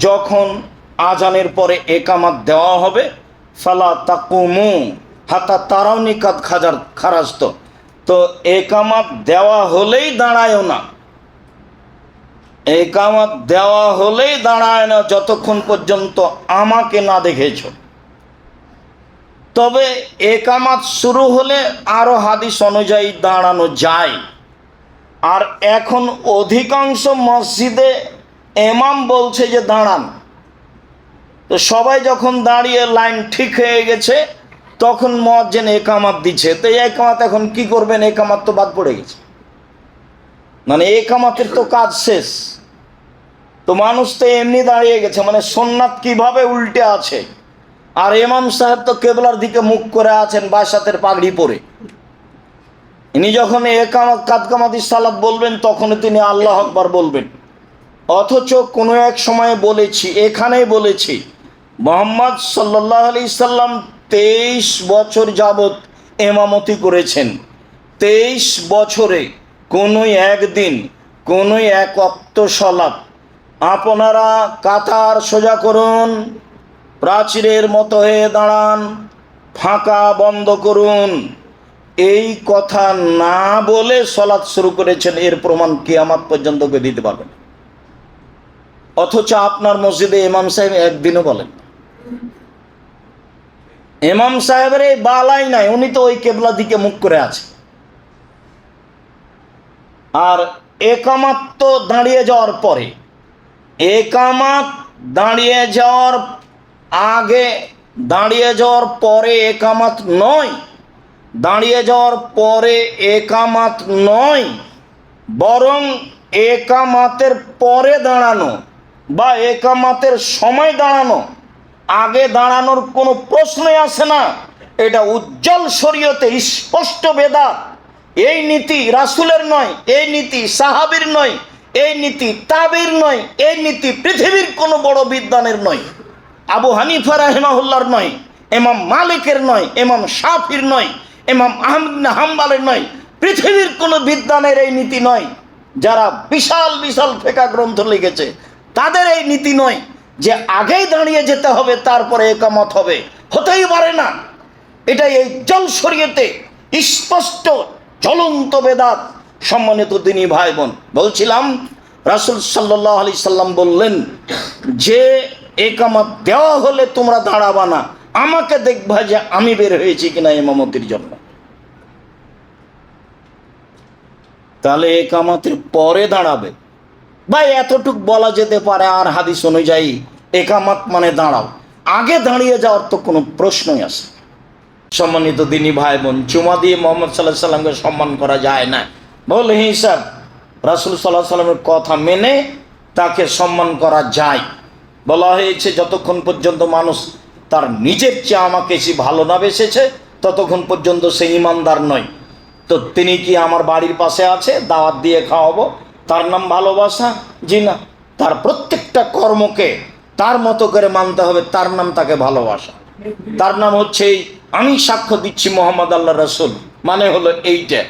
যখন আজানের পরে একামাত দেওয়া হবে, ফালা তাকুমু, হাতা তারাও নিকাত খাজার খারাস্ত তো একামাত দেওয়া হলেই দাঁড়ায়ও না। একামাত দেওয়া হলেই দাঁড়ায় না যতক্ষণ পর্যন্ত আমাকে না দেখেছ। তবে একামাত শুরু হলে আরও হাদিস অনুযায়ী দাঁড়ানো যায়। আর এখন অধিকাংশ মসজিদে এমাম বলছে যে দাঁড়ান। তো সবাই যখন দাঁড়িয়ে লাইন ঠিক হয়ে গেছে, তখন মজ্জেন একামাত দিচ্ছে। তো একামাত এখন কি করবেন? একামাত তো বাদ পড়ে গেছে। মানে একামাতের তো কাজ শেষ। তো মানুষ তো এমনি দাঁড়িয়ে গেছে। মানে সোননাথ কীভাবে উল্টে আছে? আর এমাম সাহেব তো কেবলার দিকে মুখ করে আছেন, বাসাতের পাগড়ি পরে। ইনি যখন একামত কাদকামাতি সালাদ বলবেন তখন তিনি আল্লাহ আকবার বলবেন। অথচ কোনো এক সময়ে বলেছি, এখানেই বলেছি, মোহাম্মদ সাল্লাহ আলি সাল্লাম তেইশ বছর যাবৎ এমামতি করেছেন। তেইশ বছরে কোনো একদিন, কোনো এক অক্ত সলাপ আপনারা কাতার সোজা করুন, প্রাচীরের মতো হয়ে দাঁড়ান, ফাঁকা বন্ধ করুন। এই কথা না বলে সলাৎ শুরু করেছেন, এর প্রমাণ কিয়ামাত পর্যন্ত কেউ দিতে পারবেন। অথচ আপনার মসজিদে ইমাম সাহেব একদিনও বলেন। ইমাম সাহেবের এই বালাই নাই, উনি তো ওই কেবলা দিকে মুখ করে আছে আর একামাত তো দাঁড়িয়ে যাওয়ার পরে একামাত দাঁড়িয়ে যাওয়ার আগে, দাঁড়িয়ে যাওয়ার পরে একামাত নয়, দাঁড়িয়ে যাওয়ার পরে একামাত নয়, বরং একামাতের পরে দাঁড়ানো বা একামাতের সময় দাঁড়ানো, আগে দাঁড়ানোর কোনো প্রশ্নই আসে না। এটা উজ্জ্বল শরীয়তে স্পষ্ট বেদাত। এই নীতি রাসুলের নয়, এই নীতি সাহাবির নয়, এই নীতি তাবির নয়, এই নীতি পৃথিবীর কোনো বড় বিদ্বানের নয়। আবু হানিফা রাহেমাহুল্লার নয় এমাম মালিকের নয় এমাম শাফির নয় এমাম আহমদ হাম্বালের নয়। পৃথিবীর কোনো বিদ্বানের এই নীতি নয়, যারা বিশাল বিশাল ফেকা গ্রন্থ লিখেছে। তাদের এই নীতি নয় যে আগেই দাঁড়িয়ে যেতে হবে, তারপরে একামত হবে। হতেই পারে না। এটা এই জল শরীয়তে স্পষ্ট জ্বলন্ত বেদাত, সম্মানিত তিনি ভাই বোন বলছিলাম, রাসুল সাল্লাহ আলি সাল্লাম বললেন, যে একামত দেওয়া হলে তোমরা দাঁড়াবা না। আমাকে দেখবা যে আমি বের হয়েছি কিনা এমামতির জন্য। তাহলে একামতের পরে দাঁড়াবে। ভাই, এতটুক বলা যেতে পারে আর হাদিস অনুযায়ী একামত মানে দাঁড়াও। আগে দাঁড়িয়ে যাওয়ার তো কোনো প্রশ্নই আসে সম্মানিত দিনী ভাই বোন চুমা দিয়ে মোহাম্মদ সাল্লাহ সাল্লামকে সম্মান করা যায় না। বলে হিসাব, রাসুল সাল্লাহ সাল্লামের কথা মেনে তাকে সম্মান করা যায়। বলা হয়েছে, যতক্ষণ পর্যন্ত মানুষ তার নিজের চেয়ে আমাকে বেশি ভালো না বেসেছে, ততক্ষণ পর্যন্ত সে ইমানদার নয়। তো তিনি কি আমার বাড়ির পাশে আছে? দাওয়াত দিয়ে খাওয়াবো। তার নাম ভালোবাসা জি না তার প্রত্যেকটা কর্মকে তার মতো করে মানতে হবে, তার নাম তাকে ভালোবাসা। তার নাম হচ্ছে আমি সাক্ষ্য দিচ্ছি মোহাম্মদ আল্লাহ রসুল। মানে হলো এইটা।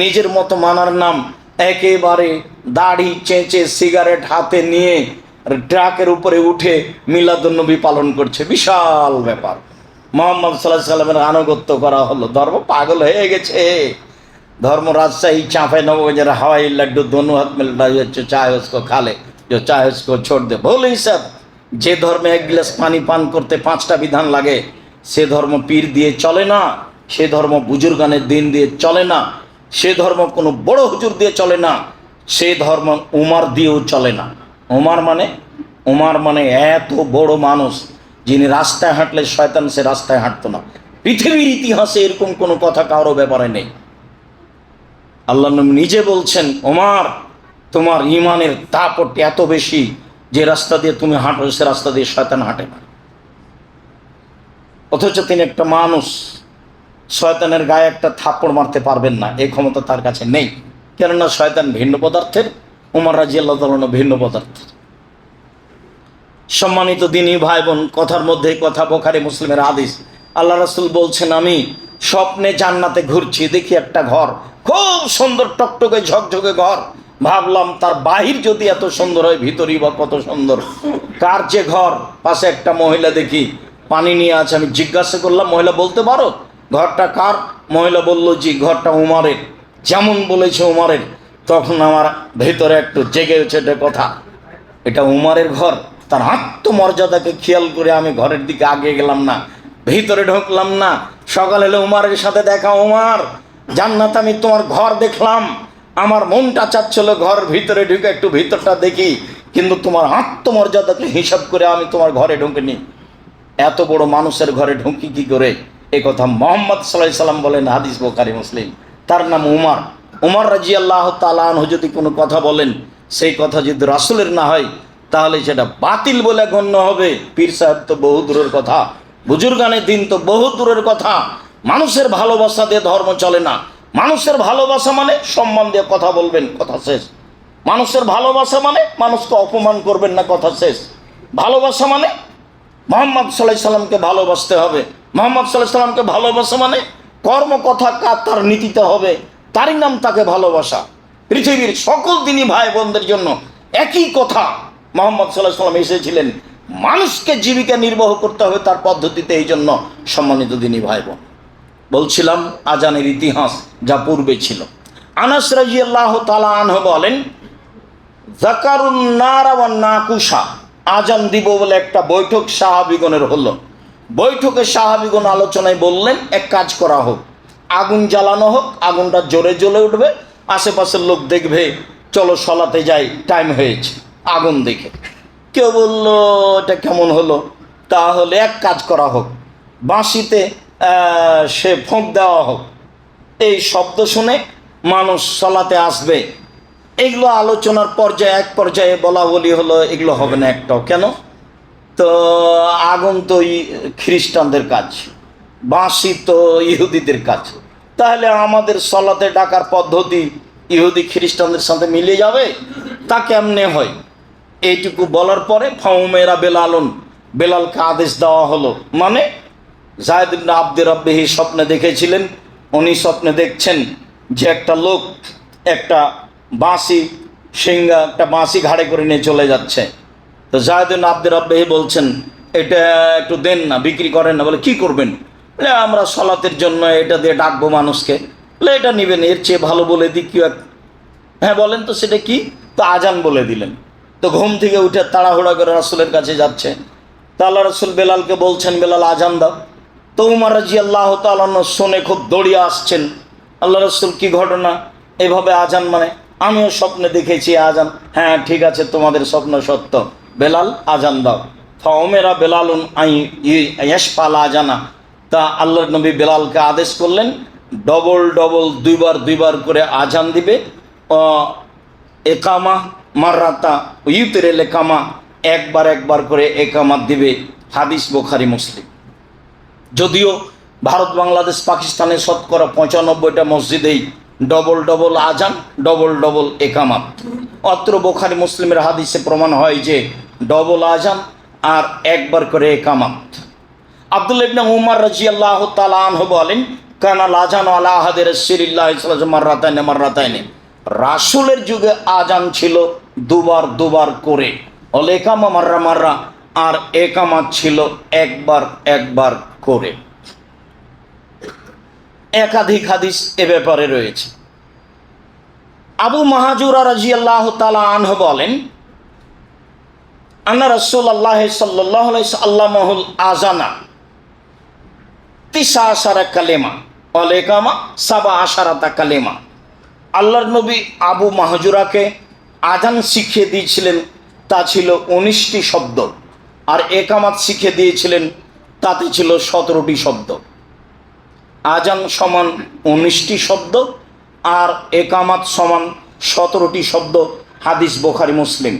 নিজের মতো মানার নাম একেবারে দাড়ি, চেঁচে, সিগারেট হাতে নিয়ে ট্রাকের উপরে উঠে মিলাদুন্নবী পালন করছে। বিশাল ব্যাপার। মোহাম্মদ সাল্লাহ সাল্লামের আনুগত্য করা হলো। ধর্ম পাগল হয়ে গেছে। ধর্ম রাজশাহী चाँपे নবগঞ্জের হাওয়াই লাড্ডু দনু হাত में চা जो খালে। उसको खा ছোট দে। चाहे হিসাব যে ধর্মে এক গ্লাস পানি পান করতে পাঁচটা বিধান লাগে, সে ধর্ম পীর দিয়ে চলে না, সে ধর্ম বুজুর্গানের দিন দিয়ে চলে না, সে ধর্ম কোনো বড় হুজুর দিয়ে চলে না, সে ধর্ম উমার দিয়েও চলে না। উমার মানে? উমার মানে এত বড় মানুষ, যিনি রাস্তায় হাঁটলে শয়তান সে রাস্তায় হাঁটতো না। পৃথিবীর ইতিহাসে এরকম কোনো কথা কারও ব্যাপারে নেই। আল্লাহ নিজে বলছেন, ওমার, তোমার ইমানের দাপট এত বেশি যে রাস্তা দিয়ে তুমি হাঁটো, সে রাস্তা দিয়ে শয়তান হাঁটে না। অথচ তিনি একটা মানুষ, শয়তানের গায়ে একটা থাপ্পড় মারতে পারবেন না এই ক্ষমতা তার কাছে নেই। কেননা শয়তান ভিন্ন পদার্থের উমর রাজি আল্লাহ তালন ভিন্ন পদার্থের। সম্মানিত দিনী ভাই বোন কথার মধ্যে কথা, বোখারি মুসলিমের আদিস আল্লাহ রাসুল বলছেন, আমি স্বপ্নে জান্নাতে ঘুরছি, দেখি একটা ঘর খুব সুন্দর টকটকে ঝকঝকে ঘর। ভাবলাম তার বাহির যদি এত সুন্দর হয়, ভিতরই বা কত সুন্দর। কার যে ঘর? পাশে একটা মহিলা দেখি, পানি নিয়ে আছে। আমি জিজ্ঞাসা করলাম, মহিলা বলতে পারো? ঘরটা কার? মহিলা বলল, জি, ঘরটা উমারের। যেমন বলেছে উমারের, তখন আমার ভেতরে একটু জেগে এটা কথা। এটা উমারের ঘর। তার আত্মমর্যাদাকে খেয়াল করে আমি ঘরের দিকে আগে গেলাম না, ভিতরে ঢুকলাম না। সকাল হলে উমারের সাথে দেখা, উমার জান্নাত আমি তোমার ঘর দেখলাম। আমার মনটা চাচ্ছিল ঘর ভিতরে ঢুকে একটু ভিতরটা দেখি, কিন্তু তোমার আত্মমর্যাদাকে হিসাব করে আমি তোমার ঘরে ঢুকিনি। এত বড় মানুষের ঘরে ঢুকি কি করে? এ কথা মোহাম্মদ সাল্লাহ সাল্লাম বলেন, হাদিস বোকারি মুসলিম। তার নাম উমার। উমার রাজি আল্লাহ তালাহ যদি কোনো কথা বলেন, সেই কথা যদি রাসুলের না হয়, তাহলে সেটা বাতিল বলে গণ্য হবে। পীর সাহেব তো বহু দূরের কথা, বুজুর্গানের দিন তো বহু দূরের কথা। মানুষের ভালোবাসা দিয়ে ধর্ম চলে না। মানুষের ভালোবাসা মানে সম্মান দিয়ে কথা বলবেন, কথা শেষ। মানুষের ভালোবাসা মানে মানুষকে অপমান করবেন না, কথা শেষ। ভালোবাসা মানে মোহাম্মদ সাল্লাহ সাল্লামকে ভালোবাসতে হবে। মোহাম্মদ সাল্লাহ সাল্লামকে ভালোবাসা মানে কর্ম কথা কার তার নীতিতে হবে। তারই নাম তাকে ভালোবাসা। পৃথিবীর সকল দিনই ভাই বোনদের জন্য একই কথা মোহাম্মদ সাল্লাহ সাল্লাম এসেছিলেন। মানুষকে জীবিকা নির্বাহ করতে হবে তার পদ্ধতিতে, এই জন্য সম্মানিত দিনী ভাই বোন বলছিলাম আজানের ইতিহাস যা পূর্বে ছিল। আনাস রাজি আল্লাহ তালা আনহ বলেন জাকারুন নাকুশা। আজান দিব বলে একটা বৈঠক সাহাবিগণের হলো। বৈঠকে সাহাবিগণ আলোচনায় বললেন, এক কাজ করা হোক, আগুন জ্বালানো হোক, আগুনটা জোরে জ্বলে উঠবে, আশেপাশের লোক দেখবে, চলো সলাতে যাই, টাইম হয়েছে, আগুন দেখে। কেউ বলল, এটা কেমন হলো? তাহলে এক কাজ করা হোক, বাঁশিতে সে ফোঁক দেওয়া হোক। এই শব্দ শুনে মানুষ সলাতে আসবে। এগুলো আলোচনার পর্যায়ে, এক পর্যায়ে বলা বলি হলো, এগুলো হবে না একটাও। কেন? তো আগুন তো খ্রিস্টানদের কাজ, বাঁশি তো ইহুদিদের কাজ। তাহলে আমাদের সলাতে ডাকার পদ্ধতি ইহুদি খ্রিস্টানদের সাথে মিলে যাবে? তা কেমনে হয়? এইটুকু বলার পরে ফাউমেরা বেলালন, বেলালকে আদেশ দেওয়া হলো। মানে জায়দ ইবনে আব্দুর রব্বিহি স্বপ্নে দেখেছিলেন। উনি স্বপ্নে দেখছেন যে একটা লোক, একটা বাঁশি সিঙ্গা একটা বাঁশি ঘাড়ে করে নিয়ে চলে যাচ্ছে। তো জায়দিন আব্দুর রব্বিহি বলছেন, এটা একটু দেন না, বিক্রি করেন না। বলে, কি করবেন? বলে, আমরা সলাতের জন্য এটা দিয়ে ডাকবো মানুষকে। বলে, এটা নেবেন, এর চেয়ে ভালো বলে দিই কি হ্যাঁ বলেন তো, সেটা কি? তো আজান বলে দিলেন। তো ঘুম থেকে উঠে তাড়াহুড়া করে রাসুলের কাছে যাচ্ছে। তা আল্লাহ রসুল বেলালকে বলছেন, বেলাল, আজান দাও। তো উমার রাজি আল্লাহ তালান্ন শুনে খুব দৌড়িয়ে আসছেন। আল্লাহ রসুল কি ঘটনা? এভাবে আজান মানে আমিও স্বপ্নে দেখেছি আজান। হ্যাঁ ঠিক আছে, তোমাদের স্বপ্ন সত্য। বেলাল, আজান দাও। ফমেরা বেলালুন আই ইয়াসপাল আজানা। তা আল্লাহ নবী বেলালকে আদেশ করলেন, ডবল ডবল দুইবার দুইবার করে আজান দিবে। একামা মাররাতা ইউতের একামা একবার একবার করে একামাত দিবে। হাদিস বোখারি, মুসলিম। যদিও ভারত, বাংলাদেশ, পাকিস্তানের শতকরা পঁচানব্বইটা মসজিদেই ডবল ডবল আজান, ডবল ডবল একামাত। অত্র বোখারি মুসলিমের হাদিসে প্রমাণ হয় যে ডবল আজান আর একবার করে একামাত। আব্দুল ইবনে উমার রাজি আল্লাহ তালাহ বলেন, কানা লাজান আলা আহাদের সিরিল্লাহ মার্রাতাইনে মার্রাতাইনে। রাসুলের যুগে আজান ছিল দুবার দুবার করে। অল একামা মাররা মাররা আর একামাত ছিল একবার একবার করে। একাধিক হাদিস এ ব্যাপারে রয়েছে। আবু মাহাজুরা রাজি আল্লাহ তালা আনহ বলেন, আন্না রসুল আল্লাহ সাল্লাহ আল্লামহুল আজানা তিসা আশারা কালেমা অলেকামা সাবা আশারাতা কালেমা। আল্লাহর নবী আবু মাহজুরাকে আজান শিখিয়ে দিয়েছিলেন, তা ছিল উনিশটি শব্দ। আর একামাত শিখে দিয়েছিলেন, তাতে ছিল সতেরোটি শব্দ। আজান সমান উনিশটি শব্দ আর একামাত সমান সতেরোটি শব্দ হাদিস বোখারি মুসলিম।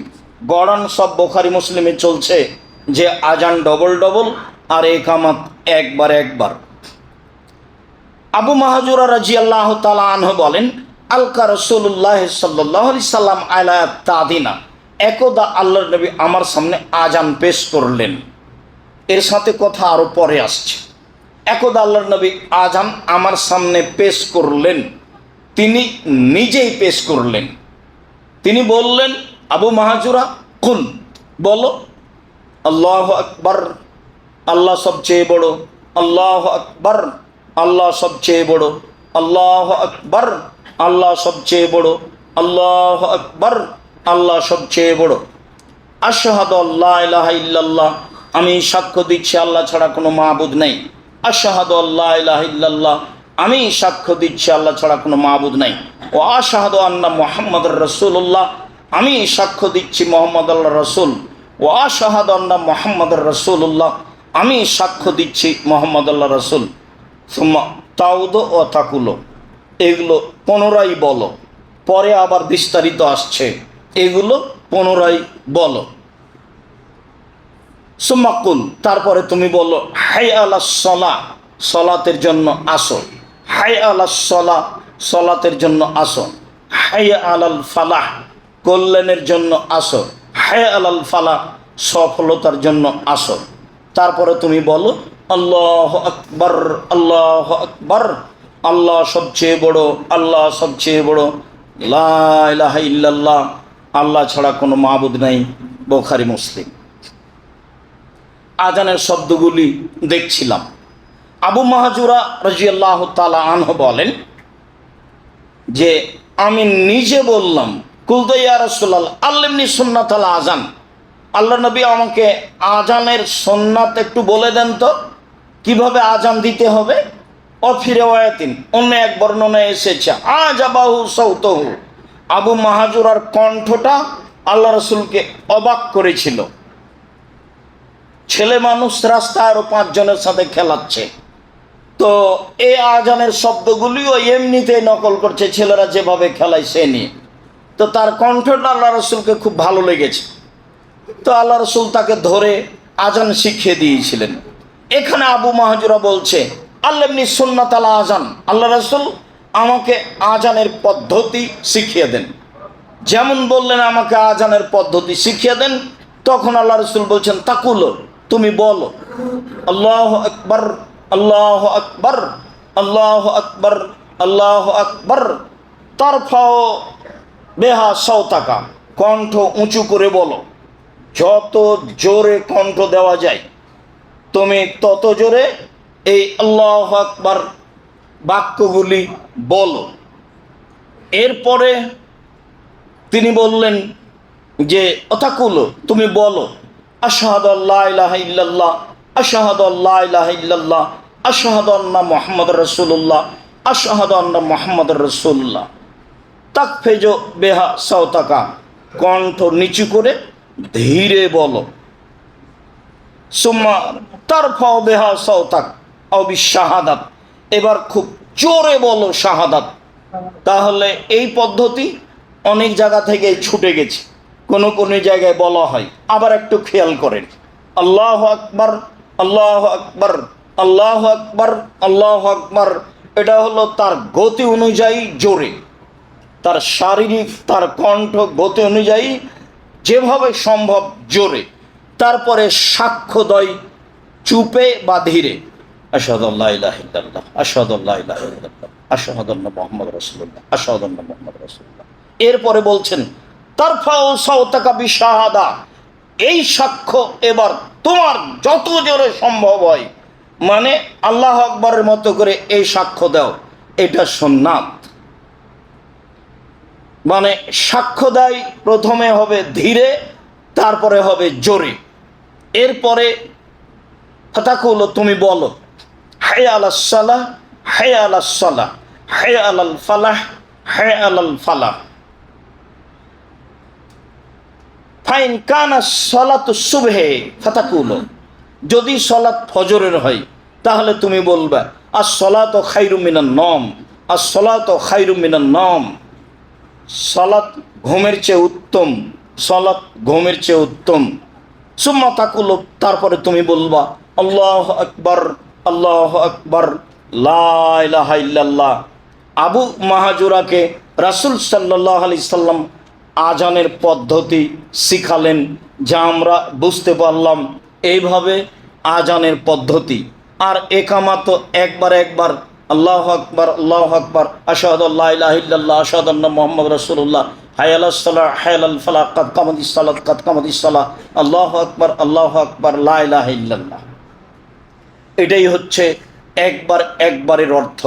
গড়ান সব বোখারি মুসলিমে চলছে যে আজান ডবল ডবল আর একামাত একবার একবার। আবু মাহাজুরা রাজি আল্লাহ তালা আনহ বলেন, আলকা রসুল্লাহ সাল্লাহ সাল্লাম আলা তাদিনা। একদা আল্লাহর নবী আমার সামনে আজান পেশ করলেন। এর সাথে কথা আরও পরে আসছে। একদা আল্লাহর নবী আজান আমার সামনে পেশ করলেন। তিনি নিজেই পেশ করলেন। তিনি বললেন, আবু মাহাজুরা কুল বলো। আল্লাহ আকবর, আল্লাহ সবচেয়ে বড়। আল্লাহ আকবর, আল্লাহ সবচেয়ে বড়। আল্লাহ আকবর, আল্লাহ সবচেয়ে বড়। আল্লাহ আকবর আল্লাহ সবচেয়ে বড়। আশহাদ আল্লাহ ইলাহা ইল্লাল্লাহ। আমি সাক্ষ্য দিচ্ছি, আল্লাহ ছাড়া কোনো মাহবুদ নেই। আশহাদ আল্লাহ ইল্লাল্লাহ। আমি সাক্ষ্য দিচ্ছি, আল্লাহ ছাড়া কোনো মাহবুদ নেই। ও আশহাদ আন্না মোহাম্মদ রসুল্লাহ আমি সাক্ষ্য দিচ্ছি মোহাম্মদ আল্লাহ রসুল। ও আশহাদ আন্না মোহাম্মদ রসুল্লাহ আমি সাক্ষ্য দিচ্ছি মোহাম্মদ আল্লাহ রসুল। তাউদ ও তাকুলো। এগুলো পুনরায় বলো। পরে আবার বিস্তারিত আসছে। এগুলো পুনরায় বলো। সুমাকুল তারপরে তুমি বলো, হাই আলা সলা সলাতের জন্য আসো। হাই আলা সলা সলাতের জন্য আসো। হাই আলাল ফালাহ কল্যাণের জন্য আসো। হাই আলাল ফালাহ সফলতার জন্য আসো। তারপরে তুমি বলো, আল্লাহ আকবর আল্লাহ আকবর আল্লাহ সবচেয়ে বড় আল্লাহ সবচেয়ে বড় লা ইলাহা ইল্লাল্লাহ আল্লাহ ছাড়া কোনো মাহবুদ নাই, বোখারি মুসলিম। আজানের শব্দগুলি দেখছিলাম। আবু মাহাজুরা রাজিয়াল্লাহ তালা আনহ বলেন যে, আমি নিজে বললাম কুলদইয়া রসুল্লাহ আল্লিমনি সুন্নাত আল আজান আল্লাহ নবী আমাকে আজানের সন্ন্যাত একটু বলে দেন তো, কীভাবে আজান দিতে হবে? অফিরে ওয়াতিন অন্য এক বর্ণনায় এসেছে আজ আবাহু সৌতহু আবু মাহাজুরার কণ্ঠটা আল্লাহ রসুলকে অবাক করেছিল। ছেলে মানুষ রাস্তায় আরও পাঁচজনের সাথে খেলাচ্ছে। তো এই আজানের শব্দগুলিও এমনিতেই নকল করছে, ছেলেরা যেভাবে খেলায় সে নিয়ে। তো তার কণ্ঠটা আল্লাহ রসুলকে খুব ভালো লেগেছে। তো আল্লাহ রসুল তাকে ধরে আজান শিখিয়ে দিয়েছিলেন। এখানে আবু মাহাজুরা বলছে, আল্লাহ সুন্নাত আলা আজান। আল্লাহ রসুল আমাকে আজানের পদ্ধতি শিখিয়ে দেন। যেমন বললেন, আমাকে আজানের পদ্ধতি শিখিয়ে দেন, তখন আল্লাহ রসুল বলছেন, তাকুলো, তুমি বলো। আল্লাহ আকবর আল্লাহ আকবর আল্লাহ আকবর আল্লাহ আকবর। তারফাও বেহা সৌতাকা কণ্ঠ উঁচু করে বলো। যত জোরে কণ্ঠ দেওয়া যায়, তুমি তত জোরে এই আল্লাহ আকবর বাক্যগুলি বলো। এরপরে তিনি বললেন যে, অথাকুলো, তুমি বলো, আশাহাদ আল্লাহ ইলাহা ইল্লাল্লাহ, আশাহাদ আল্লাহ ইলাহা ইল্লাল্লাহ, আশাহাদ আন্না মোহাম্মদ রসুল্লাহ আশাহাদ আন্না মোহাম্মদ রসুল্লাহ তাক ফেজো বেহা সাউতাকা, কণ্ঠ নিচু করে ধীরে বলো। সুম্মা তার ফাও বেহা সাউতাক অবি শাহাদাত এবার খুব জোরে বলো শাহাদাত। তাহলে এই পদ্ধতি অনেক জায়গা থেকে ছুটে গেছে। কোনো কোনো জায়গায় বলা হয়। আবার একটু খেয়াল করেন। আল্লাহ আকবর আল্লাহ আকবর আল্লাহ আকবর আল্লাহ আকবর। এটা হলো তার গতি অনুযায়ী জোরে। তার শারীরিক, তার কণ্ঠ গতি অনুযায়ী যেভাবে সম্ভব জোরে। তারপরে সাক্ষ্য দয় চুপে বা ধীরে। মোহাম্মদ এরপরে বলছেন এই সাক্ষ্য এবার তোমার যত জোরে সম্ভব হয়। মানে আল্লাহ আকবরের মতো করে এই সাক্ষ্য দাও, এটা সোননাথ মানে সাক্ষ্য দেয় প্রথমে হবে ধীরে, তারপরে হবে জোরে। এরপরে ফাতাকুল, তুমি বলো ফাইন কানা যদি সলাত ফজরের হয়, তাহলে তুমি বলবা আর সলাত খাইরু মিনার নম আর সলাত খাইরু মিনার নম। সলাত ঘুমের চেয়ে উত্তম, সলাত ঘুমের চেয়ে উত্তম। সুম্মা তাকুল, তারপরে তুমি বলবা, আল্লাহ আকবর। আল্লাহ আকবর লাহ আবু মাহাজুরাকে রাসুল সাল্লাহ আলি সাল্লাম আজানের পদ্ধতি শিখালেন, যা আমরা বুঝতে পারলাম এইভাবে আজানের পদ্ধতি। আর একামা তো একবার একবার আল্লাহ আকবর আল্লাহ আকবর আসাদুল্লাহ আসাদুল্লাহ মোহাম্মদ রসুল্লাহ হায়াল সালাহ হায়াল ফালাহ কাদ কামাদিস সালাত কাদ কামাদিস সালাহ আল্লাহ আকবর আল্লাহ আকবর লাহ এটাই হচ্ছে একবার একবারের অর্থ।